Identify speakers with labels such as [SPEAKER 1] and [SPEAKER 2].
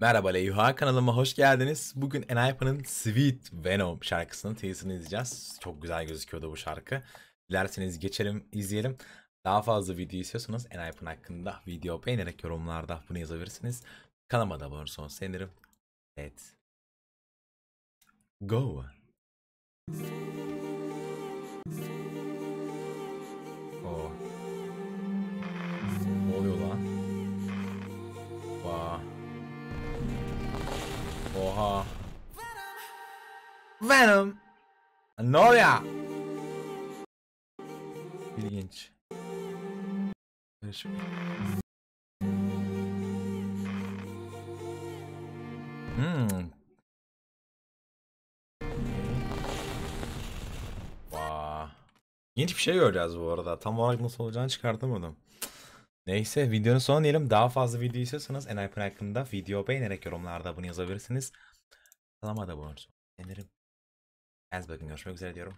[SPEAKER 1] Merhaba Leyha kanalıma hoş geldiniz. Bugün Enhypen'ın Sweet Venom şarkısının teasini izleyeceğiz. Çok güzel gözüküyordu bu şarkı. Dilerseniz geçelim izleyelim. Daha fazla video istiyorsanız Enhypen hakkında video beğenerek yorumlarda bunu yazabilirsiniz. Kanalıma da abone olursanız sevinirim. Evet. Go. Oha. Venom. Ne oluyor? İlginç. Karışık. Hmm. Vaa. İlginç bir şey göreceğiz bu arada. Tam olarak nasıl olacağını çıkartamadım. Neyse videonun sonuna diyelim. Daha fazla video istiyorsanız NIP hakkında video beğenerek yorumlarda bunu yazabilirsiniz. Kanalıma da abone olursanız sevinirim. Kendinize bakın. Görüşmek üzere diyorum.